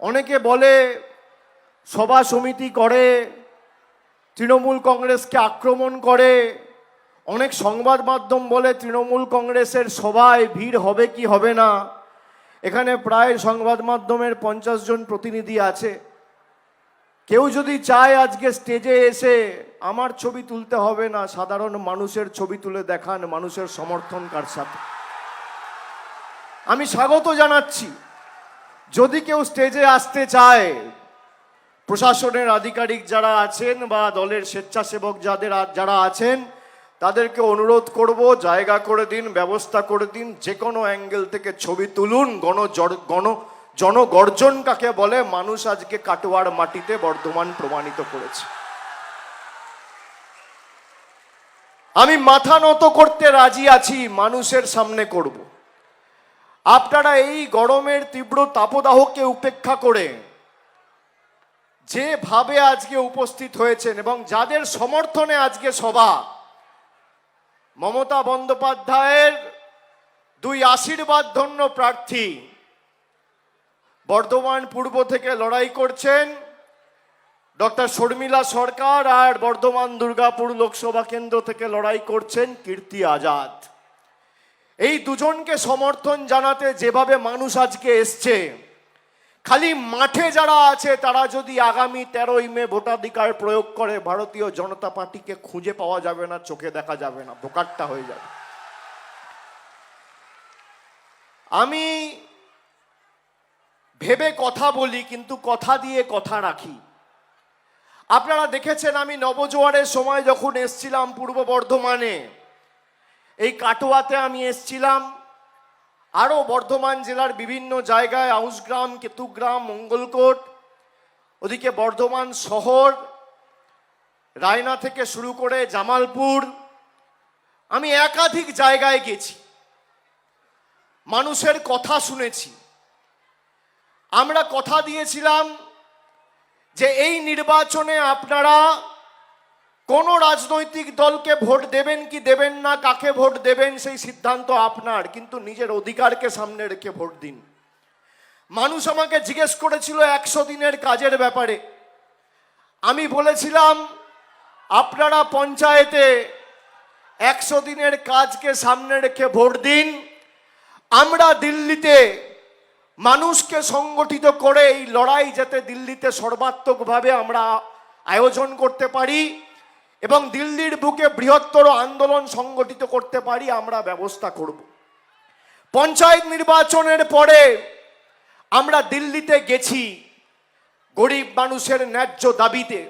অনেকে বলে সভা সমিতি করে, তৃণমূল কংগ্রেসকে আক্রমণ করে, অনেক সংবাদ মাধ্যম বলে তৃণমূল কংগ্রেসের সভায় ভিড় হবে কি হবে না। এখানে প্রায় সংবাদ মাধ্যমের পঞ্চাশ জন প্রতিনিধি আছে। কেউ যদি চায় আজকে স্টেজে এসে আমার ছবি তুলতে হবে না, সাধারণ মানুষের ছবি তুলে দেখান, মানুষের সমর্থন কার সাথে? আমি স্বাগত জানাচ্ছি। যদি কেউ স্টেজে আসতে চায়, প্রশাসনের আধিকারিক যারা আছেন বা দলের স্বেচ্ছাসেবক যাদের যারা আছেন, তাদেরকে অনুরোধ করব, জায়গা করে দিন, ব্যবস্থা করে দিন যে কোনো অ্যাঙ্গেল থেকে ছবি তুলুন, গণ গণ জনগর্জন কাকে বলে, মানুষ আজকে কাটোয়ার মাটিতে বর্ধমান প্রমাণিত করেছে। আমি মাথা নত করতে রাজি আছি, মানুষের সামনে করব। আপনারা এই গরমের তীব্র তাপদাহকে উপেক্ষা করে যেভাবে আজকে উপস্থিত হয়েছেন এবং যাদের সমর্থনে আজকে সভা, মমতা বন্দ্যোপাধ্যায়ের দুই আশীর্বাদ ধন্য প্রার্থী বর্ধমান পূর্ব থেকে লড়াই করছেন ডক্টর শর্মিলা সরকার আর বর্ধমান দুর্গাপুর লোকসভা কেন্দ্র থেকে লড়াই করছেন কীর্তি আজাদ। এই দুজনকে সমর্থন জানাতে যেভাবে মানুষ আজকে এসছে, খালি মাঠে যারা আছে, তারা যদি আগামী তেরোই মে ভোটাধিকার প্রয়োগ করে, ভারতীয় জনতা পার্টিকে খুঁজে পাওয়া যাবে না, চোখে দেখা যাবে না বোকারটা হয়ে যাবে। আমি ভেবে কথা বলি, কিন্তু কথা দিয়ে কথা রাখি। আপনারা দেখেছেন আমি নবজোয়ারের সময় যখন এসছিলাম পূর্ব বর্ধমানে এই কাটোয়াতে আমি এসছিলাম। আরও বর্ধমান জেলার বিভিন্ন জায়গায়, আউসগ্রাম, কেতুগ্রাম, মঙ্গলকোট, ওদিকে বর্ধমান শহর, রায়না থেকে শুরু করে জামালপুর। আমি একাধিক জায়গায় গেছি। মানুষের কথা শুনেছি। আমরা কথা দিয়েছিলাম যে এই নির্বাচনে আপনারা কোন রাজনৈতিক দলকে ভোট দেবেন কি দেবেন না, কাকে ভোট দেবেন, সেই সিদ্ধান্ত আপনার, কিন্তু নিজের অধিকারকে সামনে রেখে ভোট দিন। মানুষ আমাকে জিজ্ঞেস করেছিল একশো দিনের কাজের ব্যাপারে। আমি বলেছিলাম, আপনারা পঞ্চায়েতে একশো দিনের কাজকে সামনে রেখে ভোট দিন। আমরা দিল্লিতে মানুষকে সংগঠিত করে এই লড়াই যাতে দিল্লিতে সর্বাত্মকভাবে আমরা আয়োজন করতে পারি। এবং দিল্লির বুকে বৃহত্তর আন্দোলন সংগঠিত করতে পারি, আমরা ব্যবস্থা করব। পঞ্চায়েত নির্বাচনের পরে আমরা দিল্লিতে গেছি গরিব মানুষের ন্যায্য দাবিতে।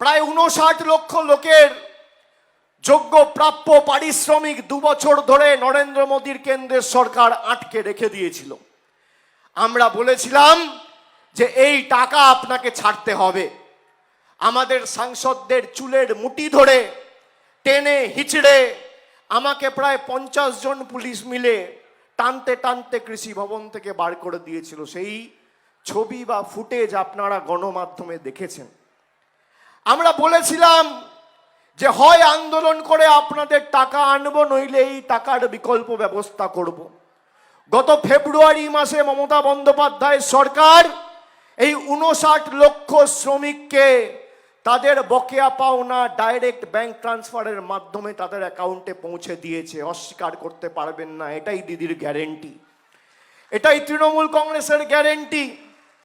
প্রায় উনষাট লক্ষ লোকের যোগ্য, প্রাপ্য, পারিশ্রমিক দু বছর ধরে নরেন্দ্র মোদীর কেন্দ্রের সরকার আটকে রেখে দিয়েছিল। আমরা বলেছিলাম যে এই টাকা আপনাকে ছাড়তে হবে। আমাদের সাংসদদের চুলের মুটি ধরে, টেনে হিচড়ে, আমাকে প্রায় পঞ্চাশ জন পুলিশ মিলে টানতে টানতে কৃষি ভবন থেকে বার করে দিয়েছিল সেই ছবি বা ফুটেজ আপনারা গণমাধ্যমে দেখেছেন আমরা বলেছিলাম যে হয় আন্দোলন করে আপনাদের টাকা আনব, নইলে এই টাকার বিকল্প ব্যবস্থা করব। গত ফেব্রুয়ারি মাসে মমতা বন্দ্যোপাধ্যায় সরকার এই উনষাট লক্ষ শ্রমিককে তাদের বকেয়া পাওনা ডাইরেক্ট ব্যাংক ট্রান্সফারের মাধ্যমে তাদের অ্যাকাউন্টে পৌঁছে দিয়েছে। অস্বীকার করতে পারবেন না, এটাই দিদির গ্যারেন্টি এটাই তৃণমূল কংগ্রেসের গ্যারেন্টি